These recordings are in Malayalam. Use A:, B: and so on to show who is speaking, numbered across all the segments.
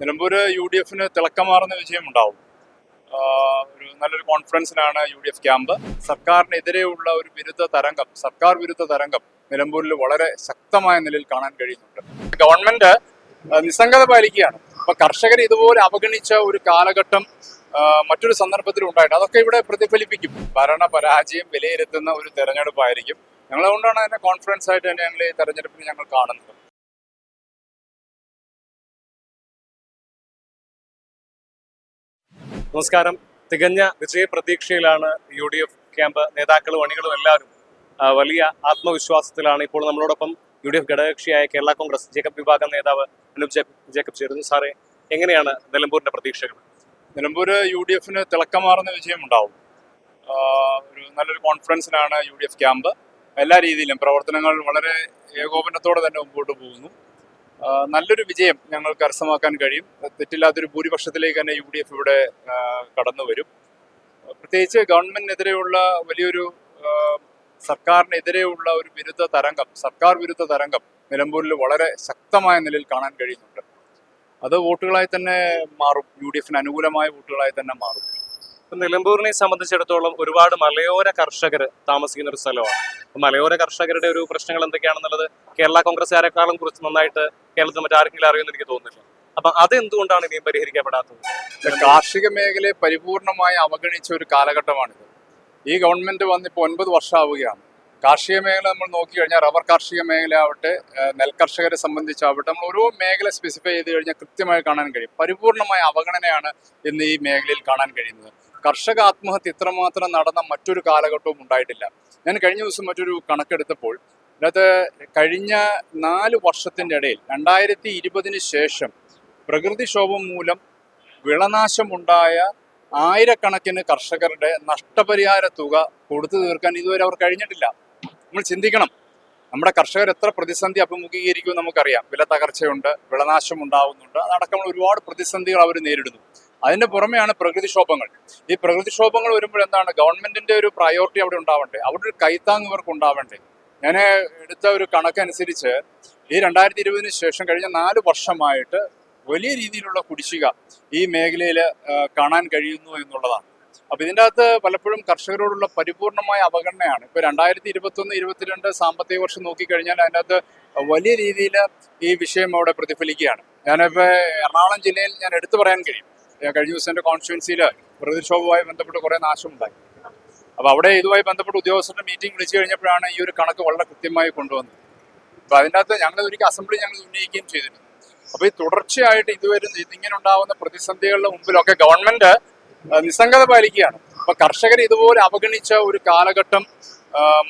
A: നിലമ്പൂര് യു ഡി എഫിന് തിളക്കമാർന്ന വിജയമുണ്ടാവും ഒരു നല്ലൊരു കോൺഫിഡൻസിലാണ് യു ഡി എഫ് ക്യാമ്പ് സർക്കാരിനെതിരെയുള്ള ഒരു വിരുദ്ധ തരംഗം സർക്കാർ വിരുദ്ധ തരംഗം നിലമ്പൂരിൽ വളരെ ശക്തമായ നിലയിൽ കാണാൻ കഴിയുന്നുണ്ട് ഗവൺമെന്റ് നിസ്സംഗത പാലിക്കുകയാണ് അപ്പൊ കർഷകർ ഇതുപോലെ അവഗണിച്ച ഒരു കാലഘട്ടം മറ്റൊരു സന്ദർഭത്തിൽ ഉണ്ടായിട്ട് അതൊക്കെ ഇവിടെ പ്രതിഫലിപ്പിക്കും ഭരണ പരാജയം വിലയിരുത്തുന്ന ഒരു തെരഞ്ഞെടുപ്പായിരിക്കും ഞങ്ങൾ അതിന്റെ കോൺഫിഡൻസ് ആയിട്ട് തന്നെ ഞങ്ങൾ ഈ തെരഞ്ഞെടുപ്പിന് ഞങ്ങൾ കാണുന്നത്
B: നമസ്കാരം തികഞ്ഞ വിജയപ്രതീക്ഷയിലാണ് യു ഡി എഫ് ക്യാമ്പ് നേതാക്കളും അണികളും എല്ലാവരും വലിയ ആത്മവിശ്വാസത്തിലാണ് ഇപ്പോൾ നമ്മളോടൊപ്പം യു ഡി എഫ് ഘടകകക്ഷിയായ കേരള കോൺഗ്രസ് ജേക്കബ് വിഭാഗം നേതാവ് അനുപ് ജേക്കബ് ചേരുന്നു സാറേ എങ്ങനെയാണ് നിലമ്പൂരിന്റെ പ്രതീക്ഷകൾ
A: നിലമ്പൂര് യു ഡി എഫിന് തിളക്കമാർന്ന ഉണ്ടാവും ഒരു നല്ലൊരു കോൺഫിഡൻസിലാണ് യു ഡി എഫ് ക്യാമ്പ് എല്ലാ രീതിയിലും പ്രവർത്തനങ്ങൾ വളരെ ഏകോപനത്തോടെ തന്നെ മുമ്പോട്ട് പോകുന്നു നല്ലൊരു വിജയം ഞങ്ങൾക്ക് കരസ്ഥമാക്കാൻ കഴിയും തെറ്റില്ലാത്തൊരു ഭൂരിപക്ഷത്തിലേക്ക് തന്നെ യു ഡി എഫ് ഇവിടെ കടന്നു വരും പ്രത്യേകിച്ച് ഗവൺമെന്റിനെതിരെയുള്ള വലിയൊരു സർക്കാരിനെതിരെയുള്ള ഒരു വിരുദ്ധ തരംഗം സർക്കാർ വിരുദ്ധ തരംഗം നിലമ്പൂരിൽ വളരെ ശക്തമായ നിലയിൽ കാണാൻ കഴിയുന്നുണ്ട് അത് വോട്ടുകളായി തന്നെ മാറും യു ഡി എഫിന് അനുകൂലമായ വോട്ടുകളായി തന്നെ മാറും നിലമ്പൂരിനെ സംബന്ധിച്ചിടത്തോളം ഒരുപാട് മലയോര കർഷകർ താമസിക്കുന്ന ഒരു സ്ഥലമാണ് മലയോര കർഷകരുടെ ഒരു പ്രശ്നങ്ങൾ എന്തൊക്കെയാണെന്നുള്ളത് കേരള കോൺഗ്രസ്സുകാരെക്കാളും കുറിച്ച് നന്നായിട്ട് കേരളത്തിൽ മറ്റാരെങ്കിലും അറിയുമെന്ന് എനിക്ക് തോന്നുന്നില്ല അപ്പൊ അതെന്തുകൊണ്ടാണ് ഇനിയും പരിഹരിക്കപ്പെടാത്തത് കാർഷിക മേഖലയെ പരിപൂർണമായി അവഗണിച്ച ഒരു കാലഘട്ടമാണിത് ഈ ഗവൺമെന്റ് വന്നിപ്പോൾ ഒൻപത് വർഷമാവുകയാണ് കാർഷിക മേഖല നമ്മൾ നോക്കിക്കഴിഞ്ഞാൽ റബ്ബർ കാർഷിക മേഖല ആവട്ടെ നെൽകർഷകരെ സംബന്ധിച്ചാവട്ടെ നമ്മൾ ഓരോ മേഖല സ്പെസിഫൈ ചെയ്ത് കഴിഞ്ഞാൽ കൃത്യമായി കാണാൻ കഴിയും പരിപൂർണമായ അവഗണനയാണ് ഇന്ന് ഈ മേഖലയിൽ കാണാൻ കഴിയുന്നത് കർഷക ആത്മഹത്യ ഇത്രമാത്രം നടന്ന മറ്റൊരു കാലഘട്ടവും ഉണ്ടായിട്ടില്ല ഞാൻ കഴിഞ്ഞ ദിവസം മറ്റൊരു കണക്കെടുത്തപ്പോൾ അതിനകത്ത് കഴിഞ്ഞ നാല് വർഷത്തിൻ്റെ ഇടയിൽ രണ്ടായിരത്തി ഇരുപതിന് ശേഷം പ്രകൃതിക്ഷോഭം മൂലം വിളനാശമുണ്ടായ ആയിരക്കണക്കിന് കർഷകരുടെ നഷ്ടപരിഹാര തുക കൊടുത്തു തീർക്കാൻ ഇതുവരെ അവർ കഴിഞ്ഞിട്ടില്ല നമ്മൾ ചിന്തിക്കണം നമ്മുടെ കർഷകർ എത്ര പ്രതിസന്ധി അഭിമുഖീകരിക്കുമെന്ന് നമുക്കറിയാം വില തകർച്ചയുണ്ട് വിളനാശം ഉണ്ടാവുന്നുണ്ട് അതടക്കമുള്ള ഒരുപാട് പ്രതിസന്ധികൾ അവർ നേരിടുന്നു അതിന്റെ പുറമെയാണ് പ്രകൃതിക്ഷോഭങ്ങൾ ഈ പ്രകൃതിക്ഷോഭങ്ങൾ വരുമ്പോൾ എന്താണ് ഗവൺമെന്റിന്റെ ഒരു പ്രയോറിറ്റി അവിടെ ഉണ്ടാവണ്ടേ അവിടെ ഒരു കൈത്താങ് ഇവർക്ക് ഉണ്ടാവണ്ടേ ഞാൻ എടുത്ത ഒരു കണക്കനുസരിച്ച് ഈ രണ്ടായിരത്തി ഇരുപതിന് ശേഷം കഴിഞ്ഞ നാല് വർഷമായിട്ട് വലിയ രീതിയിലുള്ള കുടിശ്ശിക ഈ മേഖലയിൽ കാണാൻ കഴിയുന്നു എന്നുള്ളതാണ് അപ്പൊ ഇതിൻ്റെ അകത്ത് പലപ്പോഴും കർഷകരോടുള്ള പരിപൂർണമായ അവഗണനയാണ് ഇപ്പൊ രണ്ടായിരത്തി ഒന്ന് ഇരുപത്തിരണ്ട് സാമ്പത്തിക വർഷം നോക്കിക്കഴിഞ്ഞാൽ അതിൻ്റെ അകത്ത് വലിയ രീതിയിൽ ഈ വിഷയം അവിടെ പ്രതിഫലിക്കുകയാണ് ഞാനിപ്പോ എറണാകുളം ജില്ലയിൽ ഞാൻ എടുത്തു പറയാൻ കഴിയും കഴിഞ്ഞ ദിവസം എൻ്റെ കോൺസ്റ്റുവൻസിയിൽ പ്രകൃതിക്ഷോഭവുമായി ബന്ധപ്പെട്ട് കുറേ നാശമുണ്ടായി അപ്പോൾ അവിടെ ഇതുമായി ബന്ധപ്പെട്ട് ഉദ്യോഗസ്ഥരുടെ മീറ്റിംഗ് വിളിച്ചു കഴിഞ്ഞപ്പോഴാണ് ഈ ഒരു കണക്ക് വളരെ കൃത്യമായി കൊണ്ടുവന്നത് അപ്പോൾ അതിനകത്ത് ഞങ്ങളുടെ ഞങ്ങൾ അസംബ്ലി ഞങ്ങൾ ഉന്നയിക്കുകയും ചെയ്തിരുന്നു അപ്പോൾ ഈ തുടർച്ചയായിട്ട് ഇതുവരെ ഇതിങ്ങനെ ഉണ്ടാവുന്ന പ്രതിസന്ധികളുടെ മുമ്പിലൊക്കെ ഗവൺമെന്റ് നിസ്സംഗത പാലിക്കുകയാണ് അപ്പൊ കർഷകരെ ഇതുപോലെ അവഗണിച്ച ഒരു കാലഘട്ടം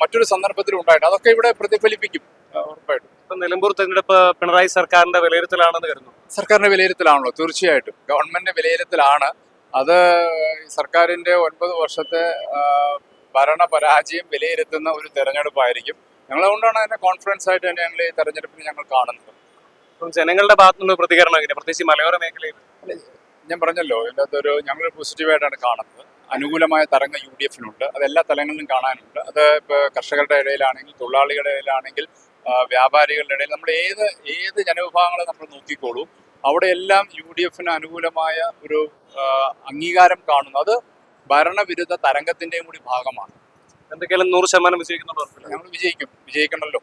A: മറ്റൊരു സന്ദർഭത്തിൽ ഉണ്ടായിട്ട് അതൊക്കെ ഇവിടെ പ്രതിഫലിപ്പിക്കും ഉറപ്പായിട്ടും നിലമ്പൂർ തെരഞ്ഞെടുപ്പ് പിണറായി സർക്കാരിന്റെ വിലയിരുത്തലാണെന്ന് കരുതുന്നു സർക്കാരിന്റെ വിലയിരുത്തലാണല്ലോ തീർച്ചയായിട്ടും ഗവൺമെന്റിന്റെ വിലയിരുത്തലാണ് അത് സർക്കാരിന്റെ ഒൻപത് വർഷത്തെ ഭരണ പരാജയം വിലയിരുത്തുന്ന ഒരു തെരഞ്ഞെടുപ്പായിരിക്കും ഞങ്ങൾ അതുകൊണ്ടാണ് അതിന്റെ കോൺഫിഡൻസ് ആയിട്ട് തന്നെ ഞങ്ങൾ ഈ തെരഞ്ഞെടുപ്പിന് ഞങ്ങൾ കാണുന്നത് അപ്പം ജനങ്ങളുടെ ഭാഗത്തുനിന്ന് പ്രതികരണം എങ്ങനെ പ്രത്യേകിച്ച് മലയോര മേഖലയിൽ ഞാൻ പറഞ്ഞല്ലോ ഇതിനകത്തൊരു ഞങ്ങൾ പോസിറ്റീവായിട്ടാണ് കാണുന്നത് അനുകൂലമായ തരംഗം യു ഡി എഫിനുണ്ട് അത് എല്ലാ തലങ്ങളിലും കാണാനുണ്ട് അത് ഇപ്പോൾ കർഷകരുടെ ഇടയിലാണെങ്കിൽ തൊഴിലാളികളുടെ ഇടയിലാണെങ്കിൽ വ്യാപാരികളുടെ ഇടയിൽ നമ്മൾ ഏത് ഏത് ജനവിഭാഗങ്ങളെ നമ്മൾ നോക്കിക്കോളൂ അവിടെ എല്ലാം യു ഡി എഫിന് അനുകൂലമായ ഒരു അംഗീകാരം കാണുന്നു അത് ഭരണവിരുദ്ധ തരംഗത്തിന്റെയും കൂടി ഭാഗമാണ് എന്തൊക്കെയാലും നൂറ് ശതമാനം വിജയിക്കുന്നുണ്ടോ ഞങ്ങൾ വിജയിക്കും വിജയിക്കണമല്ലോ